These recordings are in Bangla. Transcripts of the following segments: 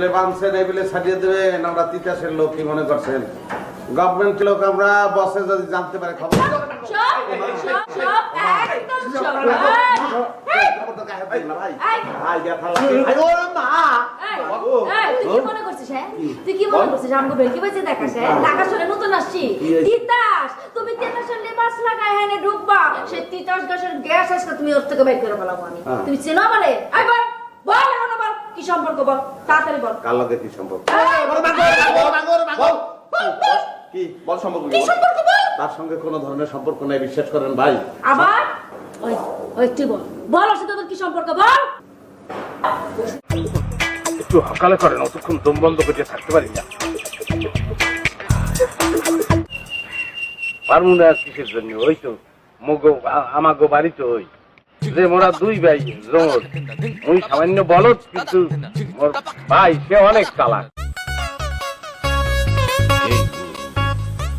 বিলে বানছেন এই বিলে ছাড়িয়ে দেবেন আমরা তিতাসের লোক কি মনে করছেন? গভর্নমেন্ট লোক আমরা? বসে যদি জানতে পারে খবর সব সব সব একদম সব। এই, ভাই। এই, ভাই ব্যথা লাগে আই, ও মা! এই, এই, তুই কি মনে করছিস হ্যাঁ? তুই কি মনে করছিস আমাকে বেলকি বেঁচে দেখাস হ্যাঁ? ঢাকা শহরে নতুন আসছি। তিতাস তুমি চেনো বল সম্পর্ক বল তাড়াতাড়ি বল কার লগে কি সম্পর্ক কি বল সম্পর্ক কি সম্পর্ক বল তার সঙ্গে কোনো ধরনের সম্পর্ক নাই বিশ্বাস করেন ভাই আবার ওই ওই তুই বল বল ওর সাথে তোর কি সম্পর্ক বল একটু সকালে করেন অতক্ষণ দম বন্ধ করে থাকতে পারি না পারব না কিসের জন্য ওই তো মগো আমাগো বাড়ি তো ওই যে মোরা দুই ভাই জোর। ওই সামান্য বলত কিন্তু মোর ভাই সে অনেক চালাক।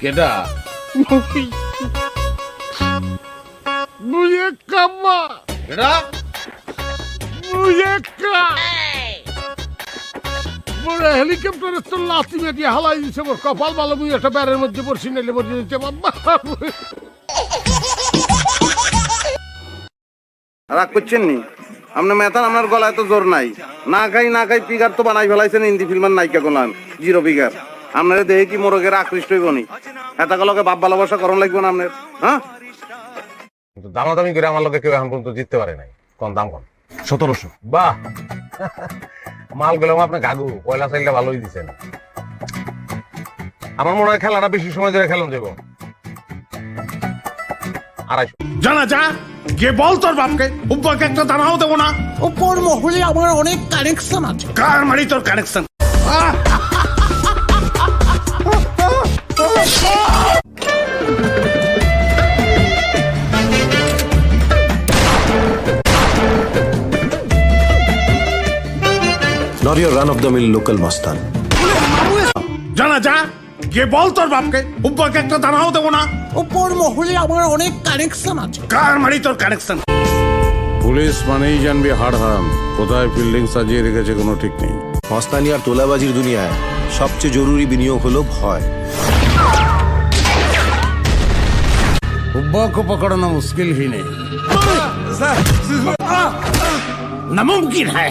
কেডা? মোর হেলিকপ্টারে তো লাথি মেটিয়ে হালাই দিছে মোর কপাল ভালো মুই একটা ব্যারের মধ্যে পড়ছি নাইলে মরে দিতে বাবা রাগ করছেন নি? আপনার মেথান আপনার গলায় তো জোর নাই। না খাই না খাই পিগার তো বানাই ফেলাইছেন হিন্দি ফিল্মের নায়িকা গোলাম জিরো পিগার আপনারা দেখে কি মোরগের আকৃষ্ট হইব নি? এত গলকে বাপ ভালোবাসা করন লাগবে না আপনার হ্যাঁ? কিন্তু দামাদামি করে আমার লোকে কেউ এখন পর্যন্ত জিততে পারে নাই। কোন দাম কোন? সতেরোশো। বাহ! মাল গেলাম আপনার গাগু পয়লা সাইলটা ভালোই দিচ্ছেন আমার মনে হয় খেলাটা বেশি সময় ধরে খেলাম দেবো আড়াইশো। জানা যা গিয়ে বল তোর বাপকে। উব্বাকে একটা দানাও দেবো না। ওপর মহলে আমার অনেক কানেকশন আছে। কার মারি তোর connection Not your run-of-the-mill local mastan. জানা যা গিয়ে বল তোর বাপকে উব্বাকে একটা দানাও দেবো না ওপর মহলে আমার অনেক কানেকশন আছে কার মারি তোর কানেকশন পুলিশ মানেই জানবি হাড় হারাম কোথায় ফিল্ডিং সাজিয়ে রেখেছে কোনো ঠিক নেই মস্তানি আর তোলাবাজির দুনিয়ায় সবচেয়ে জরুরি বিনিয়োগ হলো ভয় उब्बा को पकड़ना मुश्किल ही नहीं नामुमकिन है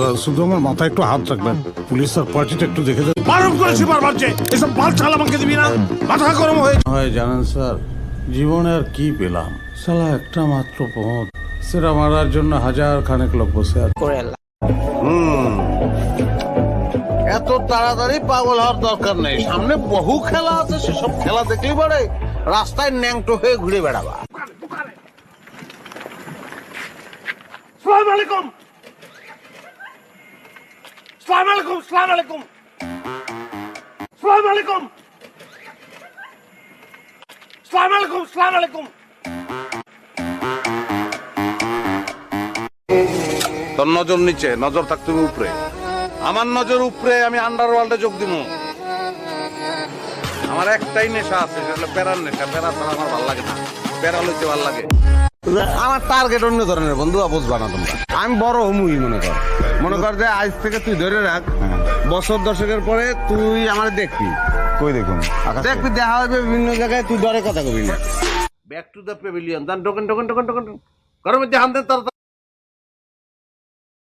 দাদা শুধু আমার মাথায় একটু হাত রাখবেন। পুলিশ আর পার্টিটা একটু দেখে দেন বারণ করেছি বারবার যে এসব বাল ছাল আমাকে দিবি না। মাথা গরম হয়ে হয় জানেন স্যার জীবনে আর কি পেলাম? সালা একটা মাত্র পথ। সেটা মারার জন্য হাজার খানেক লোক বসে আছে। এত তাড়াতাড়ি পাগল হওয়ার দরকার নেই। সামনে বহু খেলা আছে সেসব খেলা দেখলেই পারে রাস্তায় ন্যাংটো হয়ে ঘুরে বেড়াবা। আলাইকুম। সালাম আলাইকুম সালাম আলাইকুম। সালাম আলাইকুম। সালাম আলাইকুম সালাম আলাইকুম। তোর নজর নিচে, নজর থাকতে হবে উপরে। আমার নজর উপরে, আমি আন্ডারওয়ার্ল্ডে যোগ দিব আমার একটাই নেশা আছে, সেটা প্যারার নেশা। প্যারা ছাড়া আমার ভালো লাগে না। প্যারা লইতে ভালো লাগে। আমার টার্গেট অন্য ধরনের বন্ধু বুঝবা না তোমরা। আমি বড় হমুই মনে কর। মনে কর যে আজ থেকে তুই ধরে রাখ বছর দশকের পরে তুই আমার দেখবি। কই দেখুন? দেখবি দেখা হবে বিভিন্ন জায়গায় তুই দরে কথা কবি না। ব্যাক টু দ্য পেভিলিয়ন দান টোকেন টোকেন টোকেন টোকেন ঘরের মধ্যে হান দেন তাড়াতাড়ি।